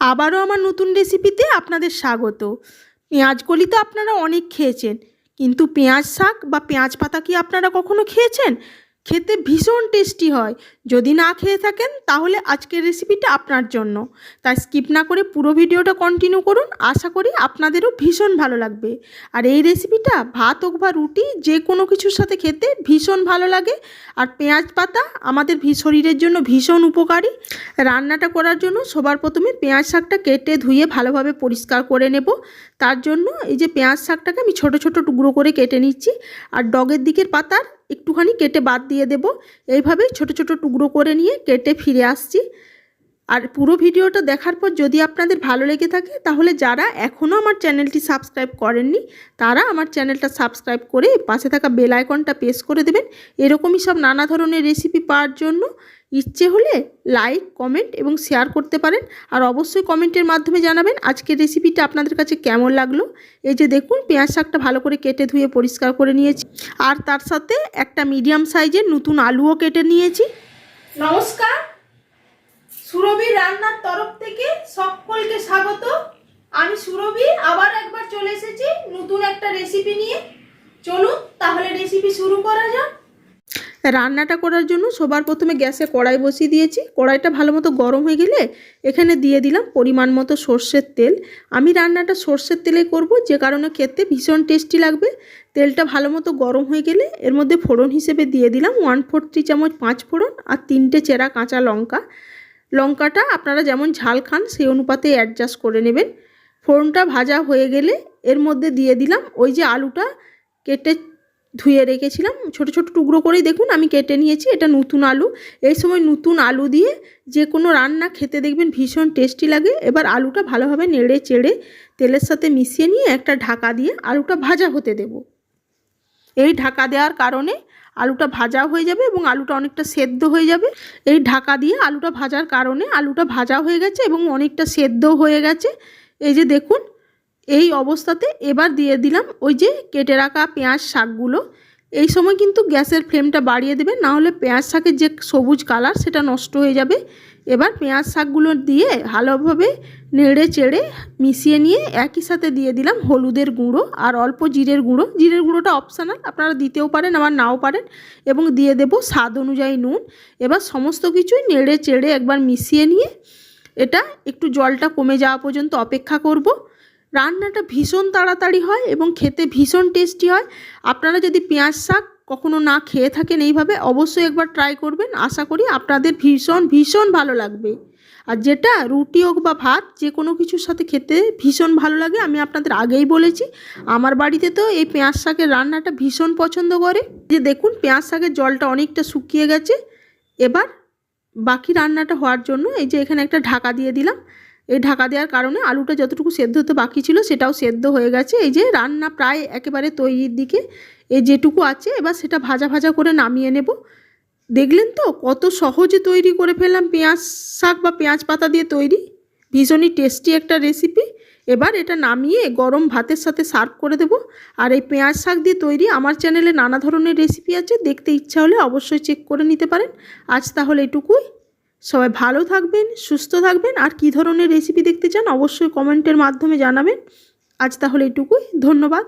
আবারও আমার নতুন রেসিপিতে আপনাদের স্বাগত। পেঁয়াজ কলি তো আপনারা অনেক খেয়েছেন, কিন্তু পেঁয়াজ শাক বা পেঁয়াজ পাতা কি আপনারা কখনো খেয়েছেন? খেতে ভীষণ টেস্টি হয়। যদি না খেয়ে থাকেন, তাহলে আজকের রেসিপিটা আপনার জন্য। তাই স্কিপ না করে পুরো ভিডিওটা কন্টিনিউ করুন। আশা করি আপনাদেরও ভীষণ ভালো লাগবে। আর এই রেসিপিটা ভাত হোক বা রুটি, যে কোনো কিছুর সাথে খেতে ভীষণ ভালো লাগে। আর পেঁয়াজ পাতা আমাদের ভী- শরীরের জন্য ভীষণ উপকারী। রান্নাটা করার জন্য সবার প্রথমে পেঁয়াজ শাকটা কেটে ধুয়ে ভালোভাবে পরিষ্কার করে নেব। তার জন্য এই যে পেঁয়াজ শাকটাকে আমি ছোট ছোট টুকরো করে কেটে নিচ্ছি। আর ডগের দিকের পাতার একটুখানি কেটে বাদ দিয়ে দেব। এইভাবেই ছোট ছোট টুকরো করে নিয়ে কেটে ফিরে আসছি। আর পুরো ভিডিওটা দেখার পর যদি আপনাদের ভালো লেগে থাকে, তাহলে যারা এখনও আমার চ্যানেলটি সাবস্ক্রাইব করেননি, তারা আমার চ্যানেলটা সাবস্ক্রাইব করে পাশে থাকা বেল আইকনটা প্রেস করে দেবেন। এরকমই সব নানা ধরনের রেসিপি পাওয়ার জন্য ইচ্ছে হলে লাইক কমেন্ট এবং শেয়ার করতে পারেন। আর অবশ্যই কমেন্টের মাধ্যমে জানাবেন আজকের রেসিপিটা আপনাদের কাছে কেমন লাগল। এই যে দেখুন, পেঁয়াজ শাকটা ভালো করে কেটে ধুয়ে পরিষ্কার করে নিয়েছি। আর তার সাথে একটা মিডিয়াম সাইজের নতুন আলুও কেটে নিয়েছি। নমস্কার সুরভি রান্নার তরফ থেকে সকলকে স্বাগত আমি সুরভি আবার একবার চলে এসেছি নতুন একটা রেসিপি নিয়ে চলুন, তাহলে রেসিপি শুরু করা যাক। রান্নাটা করার জন্য সবার প্রথমে গ্যাসে কড়াই বসিয়ে দিয়েছি। কড়াইটা ভালো মতো গরম হয়ে গেলে এখানে দিয়ে দিলাম পরিমাণ মতো সর্ষের তেল। আমি রান্নাটা সর্ষের তেলে করব, যে কারণে খেতে ভীষণ টেস্টি লাগবে। তেলটা ভালো মতো গরম হয়ে গেলে এর মধ্যে ফোড়ন হিসেবে দিয়ে দিলাম ওয়ান ফোর থ্রি চামচ পাঁচ ফোড়ন আর তিনটে চেরা কাঁচা লঙ্কা। লঙ্কাটা আপনারা যেমন ঝাল খান, সেই অনুপাতে অ্যাডজাস্ট করে নেবেন। ফোড়নটা ভাজা হয়ে গেলে এর মধ্যে দিয়ে দিলাম। ওই যে আলুটা কেটে ধুয়ে রেখেছিলাম। ছোট ছোট টুকরো করেই দেখুন আমি কেটে নিয়েছি। এটা নতুন আলু। এই সময় নতুন আলু দিয়ে যে কোনো রান্না খেতে দেখবেন ভীষণ টেস্টি লাগে। এবার আলুটা ভালোভাবে নেড়ে চেড়ে তেলের সাথে মিশিয়ে নিয়ে একটা ঢাকা দিয়ে আলুটা ভাজা হতে দেব। এই ঢাকা দেওয়ার কারণে আলুটা ভাজা হয়ে যাবে এবং আলুটা অনেকটা সেদ্ধ হয়ে যাবে। এই ঢাকা দিয়ে আলুটা ভাজার কারণে আলুটা ভাজা হয়ে গেছে এবং অনেকটা সেদ্ধ হয়ে গেছে। এই যে দেখুন এই অবস্থাতে এবার দিয়ে দিলাম ওই যে কেটে রাখা পেঁয়াজ শাকগুলো। এই সময় কিন্তু গ্যাসের ফ্লেমটা বাড়িয়ে দেবে, না হলে পেঁয়াজ শাকের যে সবুজ কালার সেটা নষ্ট হয়ে যাবে। এবার পেঁয়াজ শাকগুলো দিয়ে ভালোভাবে নেড়ে চেড়ে মিশিয়ে নিয়ে একই সাথে দিয়ে দিলাম হলুদের গুঁড়ো আর অল্প জিরের গুঁড়ো। জিরের গুঁড়োটা অপশানাল, আপনারা দিতেও পারেন, আবার নাও পারেন এবং দিয়ে দেব স্বাদ অনুযায়ী নুন। এবার সমস্ত কিছুই নেড়ে চেড়ে একবার মিশিয়ে নিয়ে এটা একটু জলটা কমে যাওয়া পর্যন্ত অপেক্ষা করব। রান্নাটা ভীষণ তাড়াতাড়ি হয় এবং খেতে ভীষণ টেস্টি হয়। আপনারা যদি পেঁয়াজ শাক কখনো না খেয়ে থাকেন এইভাবে, অবশ্যই একবার ট্রাই করবেন। আশা করি আপনাদের ভীষণ ভীষণ ভালো লাগবে। আর যেটা রুটি হোক বা ভাত যে কোনো কিছুর সাথে খেতে ভীষণ ভালো লাগে, আমি আপনাদের আগেই বলেছি। আমার বাড়িতে তো এই পেঁয়াজ শাকের রান্নাটা ভীষণ পছন্দ করে। যে দেখুন, পেঁয়াজ শাকের জলটা অনেকটা শুকিয়ে গেছে। এবার বাকি রান্নাটা হওয়ার জন্য এই যে এখানে একটা ঢাকা দিয়ে দিলাম। এই ঢাকা দেওয়ার কারণে আলুটা যতটুকু সেদ্ধ হতে বাকি ছিল সেটাও সেদ্ধ হয়ে গেছে। এই যে রান্না প্রায় একেবারে তৈরির দিকে এই যেটুকু আছে, এবার সেটা ভাজা ভাজা করে নামিয়ে নেব। দেখলেন তো কত সহজে তৈরি করে ফেললাম পেঁয়াজ শাক বা পেঁয়াজ পাতা দিয়ে তৈরি। ভীষণই টেস্টি একটা রেসিপি এবার এটা নামিয়ে গরম ভাতের সাথে সার্ভ করে দেব। আর এই পেঁয়াজ শাক দিয়ে তৈরি আমার চ্যানেলে নানা ধরনের রেসিপি আছে। দেখতে ইচ্ছা হলে অবশ্যই চেক করে নিতে পারেন। আজ তাহলে এটুকুই। সবাই ভালো থাকবেন, সুস্থ থাকবেন। আর কি ধরনের রেসিপি দেখতে চান অবশ্যই কমেন্টের মাধ্যমে জানাবেন। আজ তাহলে এটুকুই। ধন্যবাদ।